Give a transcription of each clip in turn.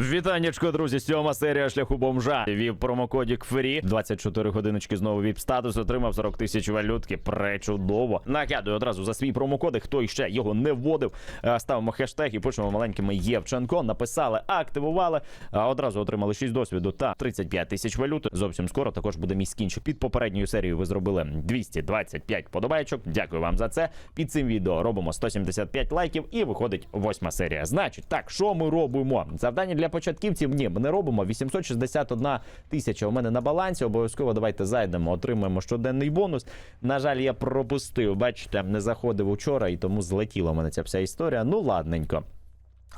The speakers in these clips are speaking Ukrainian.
Вітаннячко, друзі, сьома серія шляху бомжа. Вів промокодік ФРІ. 24 годиночки знову віп статус. Отримав 40 тисяч валютки. Пречудово. Нагадую одразу за свій промокодик. Хто іще його не вводив. е, Ставимо хештег і пишемо маленькими Євченко. Написали, активували. Одразу отримали 6 досвіду та 35 тисяч валют. Зовсім скоро також буде мій скінчик. Під попередньою серією ви зробили 225 подобайчок. Дякую вам за це. Під цим відео робимо 175 лайків і виходить восьма серія. Значить, так, що ми робимо? Завдання для початківців ні, ми не робимо. 861 тисяча у мене на балансі. Обов'язково давайте зайдемо, отримаємо щоденний бонус. На жаль, я пропустив. Бачите, не заходив учора, і тому злетіла мене ця вся історія. Ну, ладненько.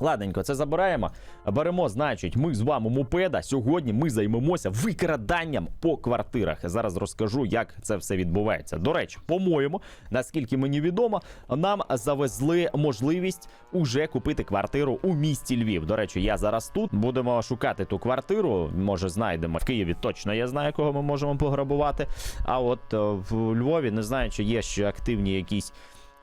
Ладненько, це забираємо. Беремо, значить, ми з вами мопеда. Сьогодні ми займемося викраданням по квартирах. Зараз розкажу, як це все відбувається. До речі, по-моєму, наскільки мені відомо, нам завезли можливість уже купити квартиру у місті Львів. До речі, я зараз тут будемо шукати ту квартиру. Може, знайдемо в Києві. Точно я знаю, кого ми можемо пограбувати. А от е, в Львові не знаю, чи є ще активні якісь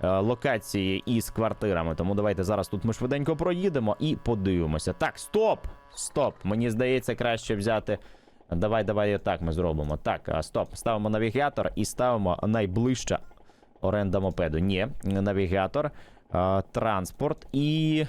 локації із квартирами. Тому давайте зараз тут ми швиденько проїдемо і подивимося. Так, стоп! Стоп! Мені здається, краще взяти. Давай, давай так ми зробимо. Так, стоп. Ставимо навігатор і ставимо найближча оренда мопеду. Ні, навігатор, транспорт і.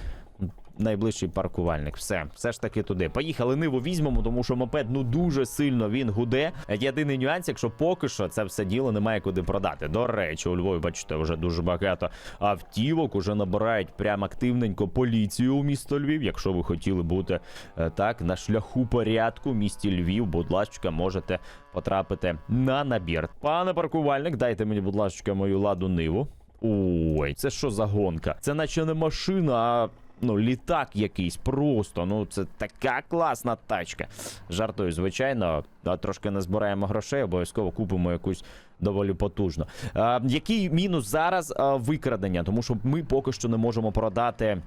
Найближчий паркувальник. Все, все ж таки туди. Поїхали ниву візьмемо, тому що мопед ну дуже сильно він гуде. Єдиний нюанс, якщо поки що це все діло немає куди продати. До речі, у Львові, бачите, вже дуже багато автівок. Уже набирають прям активненько поліцію у місто Львів. Якщо ви хотіли бути е, так на шляху порядку в місті Львів, будь ласка, можете потрапити на набір. Пане паркувальник, дайте мені, будь ласка, мою ладу ниву. Ой, це що за гонка? Це наче не машина, а ну, літак якийсь просто. Ну, це така класна тачка. Жартую, звичайно, трошки не збираємо грошей, обов'язково купимо якусь доволі потужну. А, який мінус зараз а, викрадення? Тому що ми поки що не можемо продати.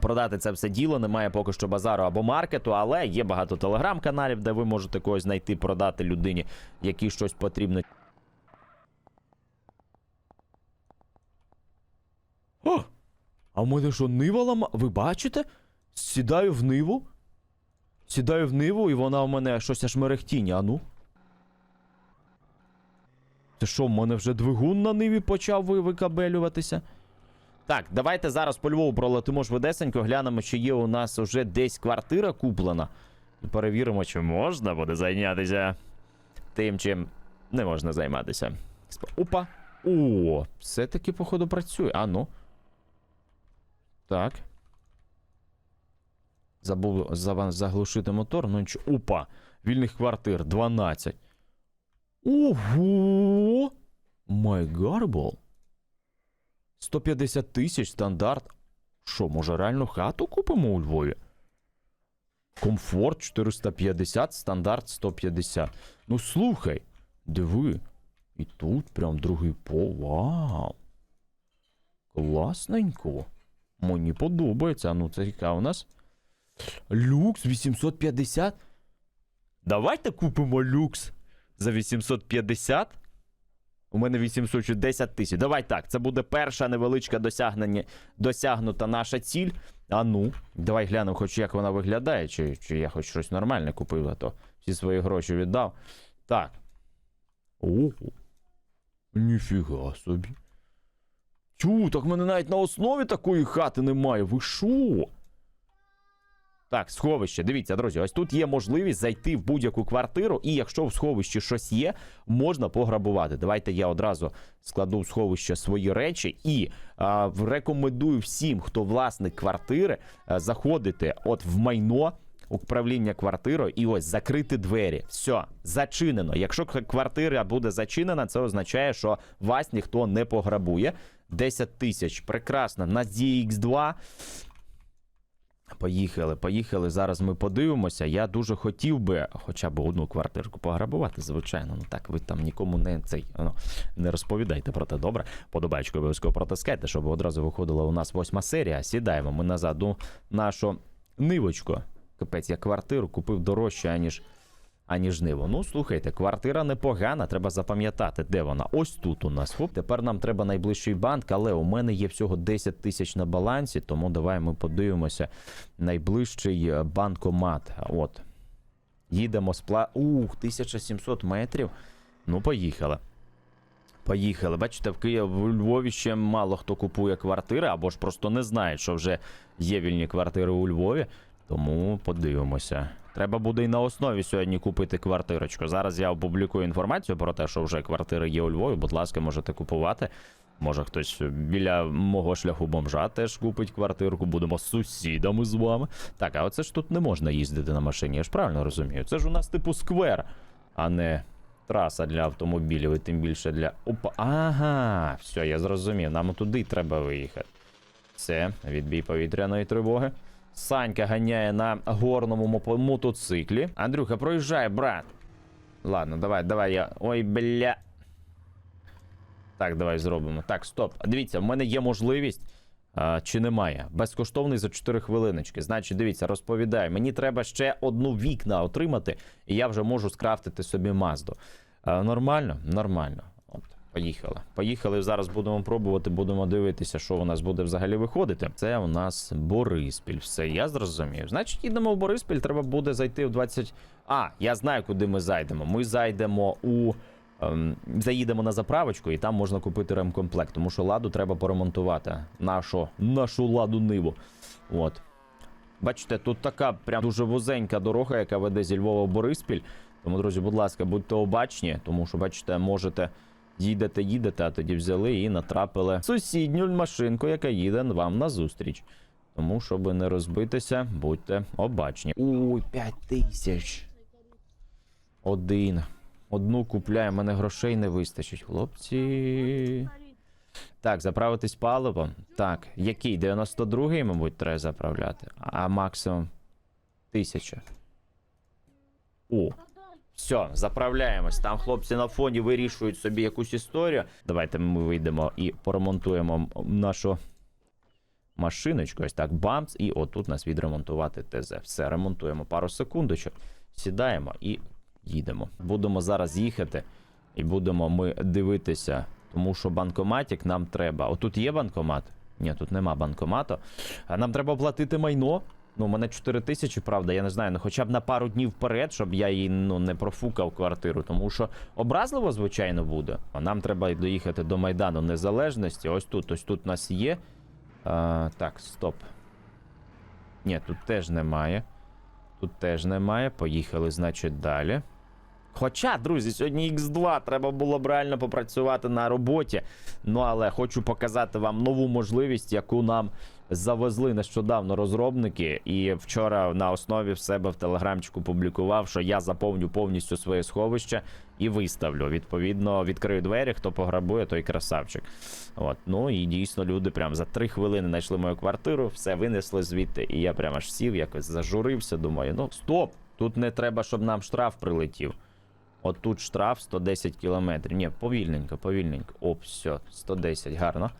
Продати це все діло, немає поки що базару або маркету, але є багато телеграм-каналів, де ви можете когось знайти, продати людині, якій щось потрібно. О! А в мене що, нива лама? Ви бачите? Сідаю в ниву. Сідаю в ниву, і вона у мене щось аж мерехтіння, а ну. Це що, в мене вже двигун на ниві почав викабелюватися? Так, давайте зараз по Львову пролетимо швидесенько, глянемо, чи є у нас уже десь квартира куплена. І перевіримо, чи можна буде зайнятися тим, чим не можна займатися. Опа! О, все-таки, походу, працює. А ну. Так. Забув заглушити мотор. Ну нічого. Опа! Вільних квартир 12. Ого! Май гарбол. 150 тисяч стандарт. Що, може, реально хату купимо у Львові? Комфорт 450, стандарт 150. Ну слухай, диви. І тут прям другий пол. Вау. Класненько. Мені подобається. Ну, це яка у нас? Люкс 850. Давайте купимо люкс за 850. У мене 810 тисяч. Давай так. Це буде перша невеличка досягнення, досягнута наша ціль. А ну, давай глянемо, хоч як вона виглядає, чи, чи я хоч щось нормальне купив, а то всі свої гроші віддав. Так. Ого. Ніфіга собі. Тю, так в мене навіть на основі такої хати немає. Ви що? Так, сховище. Дивіться, друзі, ось тут є можливість зайти в будь-яку квартиру, і якщо в сховищі щось є, можна пограбувати. Давайте я одразу складу в сховище свої речі і а, рекомендую всім, хто власник квартири, а, заходити от в майно. Управління квартирою і ось закрити двері. Все, зачинено. Якщо квартира буде зачинена, це означає, що вас ніхто не пограбує. 10 тисяч. Прекрасно. На ZX2. Поїхали, поїхали. Зараз ми подивимося. Я дуже хотів би хоча б одну квартирку пограбувати, звичайно. Ну так ви там нікому не цей ну, не розповідайте про те. Добре. Подобачку обов'язково протискайте, щоб одразу виходила у нас восьма серія. Сідаємо ми назад у нашу нивочку. Капець, я квартиру купив дорожче, аніж аніж Ниво. Ну, слухайте, квартира непогана, треба запам'ятати, де вона. Ось тут у нас. Хоп, тепер нам треба найближчий банк, але у мене є всього 10 тисяч на балансі, тому давай ми подивимося. Найближчий е, банкомат. От. Їдемо з пла. Ух, 1700 метрів. Ну, поїхали. Поїхали. Бачите, в Києві в Львові ще мало хто купує квартири, або ж просто не знає, що вже є вільні квартири у Львові. Тому подивимося. Треба буде і на основі сьогодні купити квартирочку. Зараз я опублікую інформацію про те, що вже квартири є у Львові. Будь ласка, можете купувати. Може хтось біля мого шляху бомжа теж купить квартирку. Будемо сусідами з вами. Так, а оце ж тут не можна їздити на машині, я ж правильно розумію. Це ж у нас типу сквер, а не траса для автомобілів, і тим більше для. Опа. Ага, все, я зрозумів. Нам туди треба виїхати. Це відбій повітряної тривоги. Санька ганяє на горному мотоциклі. Андрюха, проїжджай, брат. Ладно, давай, давай я. Ой, бля. Так, давай зробимо. Так, стоп. Дивіться, в мене є можливість. А, чи немає? Безкоштовний за 4 хвилиночки. Значить, дивіться, розповідаю. Мені треба ще одну вікна отримати, і я вже можу скрафтити собі Мазду. А, нормально? Нормально. Поїхали. Поїхали. Зараз будемо пробувати, будемо дивитися, що у нас буде взагалі виходити. Це у нас Бориспіль. Все, я зрозумів. Значить, їдемо в Бориспіль, треба буде зайти в 20. А, я знаю, куди ми зайдемо. Ми зайдемо у. Ем, заїдемо на заправочку, і там можна купити ремкомплект, тому що ладу треба поремонтувати. Нашу, нашу ладу ниву. От. Бачите, тут така прям дуже вузенька дорога, яка веде зі Львова в Бориспіль. Тому, друзі, будь ласка, будьте обачні, тому що, бачите, можете їдете, їдете, а тоді взяли і натрапили сусідню машинку, яка їде вам на зустріч. Тому, щоб не розбитися, будьте обачні. Ой, 5 тисяч. Один. Одну купляю, мене грошей не вистачить, хлопці. Так, заправитись паливом. Так, який? 92-й, мабуть, треба заправляти. А максимум 1000. О, все, заправляємось. Там хлопці на фоні вирішують собі якусь історію. Давайте ми вийдемо і поремонтуємо нашу машиночку. Ось так, бамц, і отут нас відремонтувати ТЗ. Все, ремонтуємо пару секундочок, сідаємо і їдемо. Будемо зараз їхати, і будемо ми дивитися, тому що банкоматик нам треба. Отут є банкомат? Ні, тут нема банкомату. А нам треба оплатити майно. Ну, у мене 4 тисячі, правда, я не знаю, ну хоча б на пару днів вперед, щоб я її ну, не профукав квартиру, тому що образливо, звичайно, буде. А нам треба доїхати до Майдану Незалежності. Ось тут, ось тут у нас є. А, так, стоп. Ні, тут теж немає. Тут теж немає. Поїхали, значить, далі. Хоча, друзі, сьогодні X2 треба було б реально попрацювати на роботі. Ну, але хочу показати вам нову можливість, яку нам завезли нещодавно розробники. І вчора на основі в себе в телеграмчику публікував, що я заповню повністю своє сховище і виставлю. Відповідно, відкрию двері, хто пограбує, той красавчик. От, ну і дійсно люди прям за три хвилини знайшли мою квартиру, все винесли звідти. І я прям аж сів, якось зажурився. Думаю, ну стоп! Тут не треба, щоб нам штраф прилетів. От тут штраф 110 кілометрів. Ні, повільненько, повільненько. Оп, все, 110, гарно.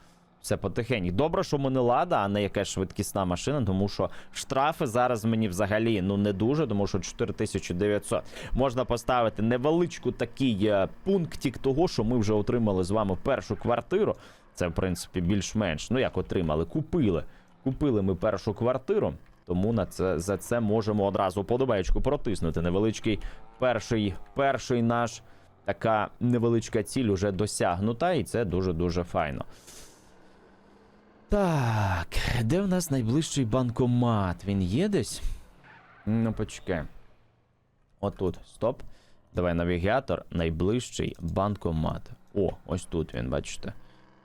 Все потихеньку. Добре, що ми не лада, а не якась швидкісна машина, тому що штрафи зараз мені взагалі ну не дуже, тому що 4900. Можна поставити невеличку такий е, пунктик того, що ми вже отримали з вами першу квартиру. Це, в принципі, більш-менш. Ну як отримали? Купили. Купили ми першу квартиру. Тому на це за це можемо одразу подобаєчку протиснути. Невеличкий перший, перший наш така невеличка ціль уже досягнута, і це дуже-дуже файно. Так, де в нас найближчий банкомат? Він є десь? Ну, почекай. Отут, стоп. Давай навігатор, найближчий банкомат. О, ось тут він, бачите.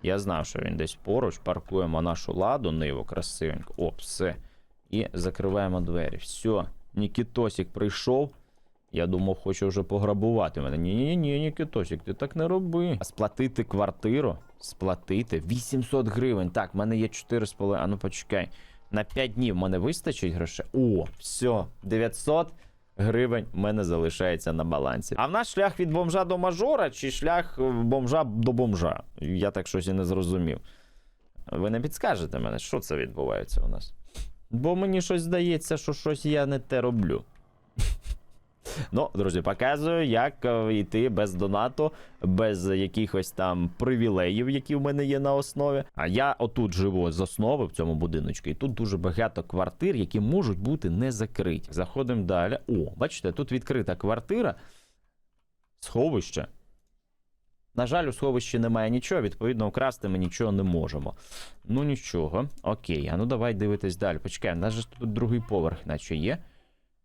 Я знав, що він десь поруч. Паркуємо нашу ладу, ниву красивенько. О, все. І закриваємо двері. Все, Нікітосик прийшов. Я думав, хоче вже пограбувати мене. Ні, ні, ні, Нікітосик, ти так не роби. А сплатити квартиру? Сплатити 800 гривень. Так, в мене є 4,5. А ну почекай. На 5 днів в мене вистачить грошей. О, все, 900 гривень в мене залишається на балансі. А в нас шлях від бомжа до мажора чи шлях е, бомжа до бомжа? Я так щось і не зрозумів. Ви не підскажете мене, що це відбувається у нас? Бо мені щось здається, що щось я не те роблю. Ну, друзі, показую, як е, йти без донату, без якихось там привілеїв, які в мене є на основі. А я отут живу з основи в цьому будиночку, і тут дуже багато квартир, які можуть бути не закриті. Заходимо далі. О, бачите, тут відкрита квартира, сховище. На жаль, у сховищі немає нічого, відповідно, украсти ми нічого не можемо. Ну нічого, окей, а ну давай дивитись далі. Почекай, у нас же тут другий поверх, наче є.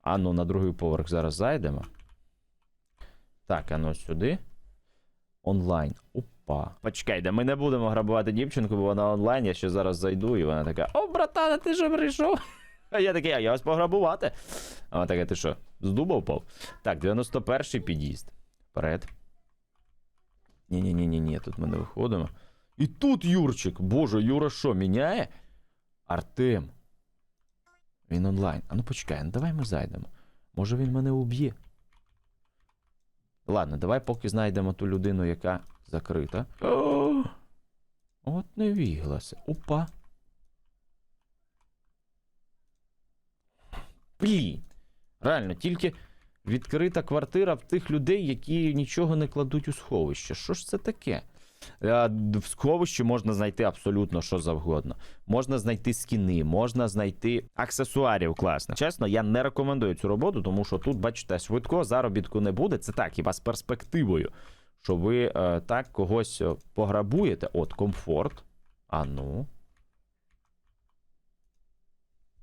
А ну на другий поверх зараз зайдемо. Так, а ну сюди. Онлайн. Опа. Почекай, де ми не будемо грабувати дівчинку, бо вона онлайн. Я ще зараз зайду, і вона така: О, братане, ти що прийшов? А я такий, а я вас пограбувати. А вона така, ти що, з дуба впав? Так, 91-й під'їзд. Вперед. Ні-ні-ні, ні, тут ми не виходимо. І тут Юрчик. Боже, Юра що, міняє? Артем. Він онлайн. А ну почекай, ну давай ми зайдемо. Може він мене уб'є. Ладно, давай поки знайдемо ту людину, яка закрита. О, от не віглася. Опа. Блін. Реально, тільки відкрита квартира в тих людей, які нічого не кладуть у сховище. Що ж це таке? Е, В сховищі можна знайти абсолютно що завгодно. Можна знайти скіни, можна знайти аксесуарів класних. Чесно, я не рекомендую цю роботу, тому що тут, бачите, швидко заробітку не буде. Це так, хіба з перспективою, що ви е, так когось е, пограбуєте. От, комфорт. А ну.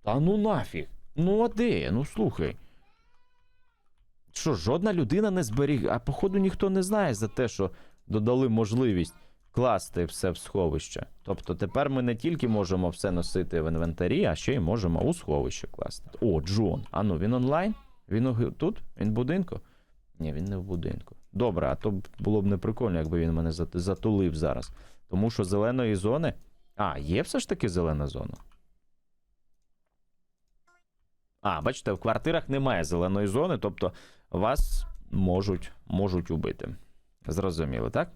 Та ну нафіг. Ну а де? Ну слухай. Що, жодна людина не зберіг, а походу ніхто не знає за те, що додали можливість класти все в сховище. Тобто тепер ми не тільки можемо все носити в інвентарі, а ще й можемо у сховище класти. О, Джон. А ну він онлайн? Він тут? Він в будинку? Ні, він не в будинку. Добре, а то було б не прикольно, якби він мене затулив зараз. Тому що зеленої зони. А, є все ж таки зелена зона. А, бачите, в квартирах немає зеленої зони, тобто вас можуть, можуть убити. Зрозуміло, так?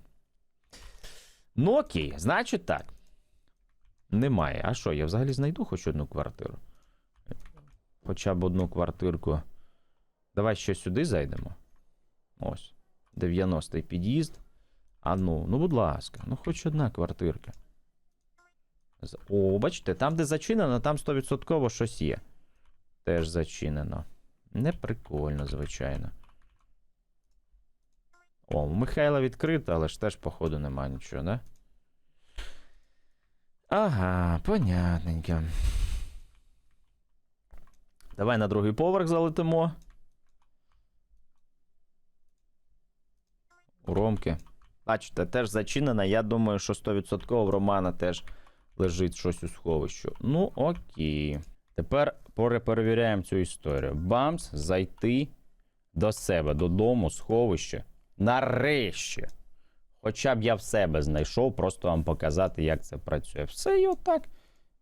Ну окей, значить так. Немає. А що, я взагалі знайду хоч одну квартиру? Хоча б одну квартирку. Давай ще сюди зайдемо. Ось. 90-й під'їзд. А ну, ну, будь ласка, ну хоч одна квартирка. О, бачите, там, де зачинено, там 100% щось є. Теж зачинено. Не прикольно, звичайно. О, у Михайла відкрито, але ж теж, походу, нема нічого, да? Ага, понятненько. Давай на другий поверх залетимо. У Ромки. Бачите, теж зачинена. Я думаю, що 100% в Романа теж лежить щось у сховищу. Ну, окей. Тепер перепровіряємо цю історію. Бамс, зайти до себе, додому, сховище. Нарешті. Хоча б я в себе знайшов, просто вам показати, як це працює. Все і отак.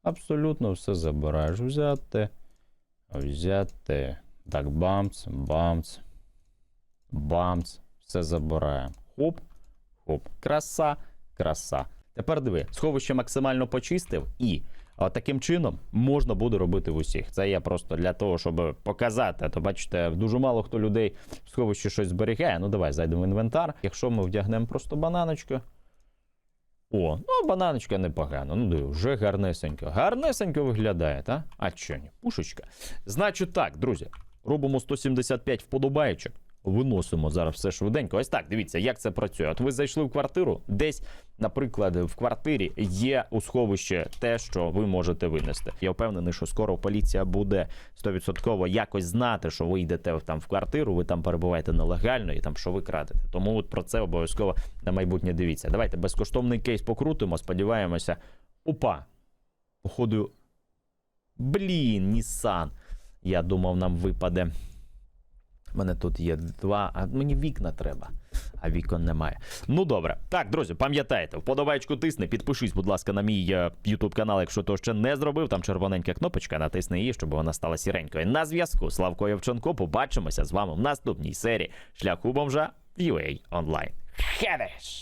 Абсолютно все забираєш. Взяти. Взяти. Так, бамц, бамц. Бамц. Все забираємо. Хоп, хоп. Краса, краса. Тепер диви, сховище максимально почистив і таким чином можна буде робити в усіх. Це я просто для того, щоб показати. То бачите, дуже мало хто людей в сховищі щось зберігає. Ну давай зайдемо в інвентар. Якщо ми вдягнемо просто бананочку. О, ну бананочка непогано. Ну диви, вже гарнесенько. Гарнесенько виглядає, та? А чо ні? Пушечка. Значить так, друзі, робимо 175 вподобайочок. Виносимо зараз все швиденько. Ось так, дивіться, як це працює. От ви зайшли в квартиру, десь, наприклад, в квартирі є у сховищі те, що ви можете винести. Я впевнений, що скоро поліція буде 100% якось знати, що ви йдете там в квартиру, ви там перебуваєте нелегально і там що ви крадете. Тому от про це обов'язково на майбутнє дивіться. Давайте безкоштовний кейс покрутимо. Сподіваємося. Опа! Походу. Блін, Нісан. Я думав, нам випаде. Мене тут є два, а мені вікна треба, а вікон немає. Ну добре. Так, друзі, пам'ятайте, вподобайку тисни, підпишись, будь ласка, на мій Ютуб YouTube канал, якщо то ще не зробив. Там червоненька кнопочка, натисни її, щоб вона стала сіренькою. На зв'язку Славко Євченко. Побачимося з вами в наступній серії шляху бомжа UA онлайн. Хедеш!